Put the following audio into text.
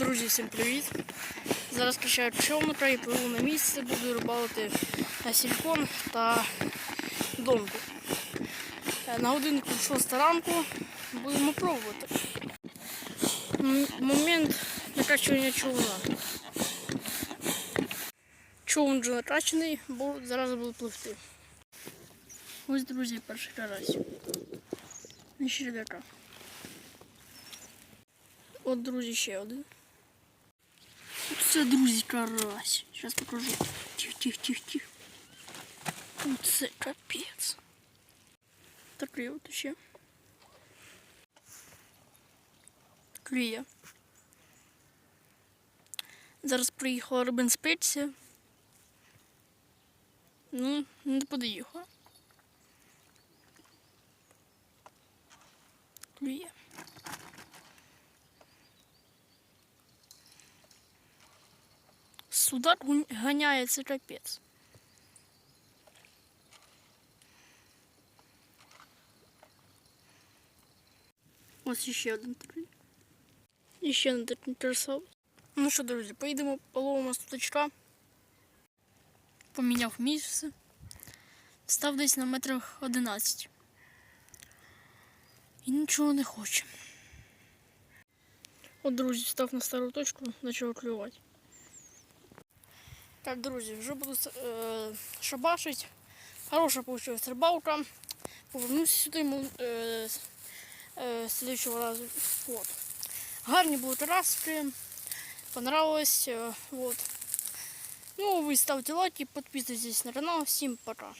Друзі, всім привіт! Зараз качаю пчелника і пливу на місце, буду рибалити на сількон та донку. Е, На годинку 6 ранку будемо пробувати. Момент накачування човна. Човн вже накачаний, бо зараз буду пливти. Ось, друзі, перший карась. І черв'яка. От, друзі, ще один. Це, друзі, карась. Зараз покажу. Тих, тих, тих, тих. Це капець. Такий от ще. Клює. Зараз приїхала рибинспекція. Ну, не подоїхала. Клює. Судак гун- ганяється капець. Ось ще один такий. І ще один красавець. Ну що, друзі, поїдемо половимо стучка. Поміняв місце. Став десь на метрах 11. І нічого не хоче. От, друзі, став на стару точку, почав клювати. Так, друзі, вже буду е, шабашить. Хороша получилась рибалка. Повернуся сюди е, е, слідчого разу. От. Гарні були тараски. Понравилось. Е, вот. Ну, ви ставте лайки, підписуйтесь на канал. Всім пока.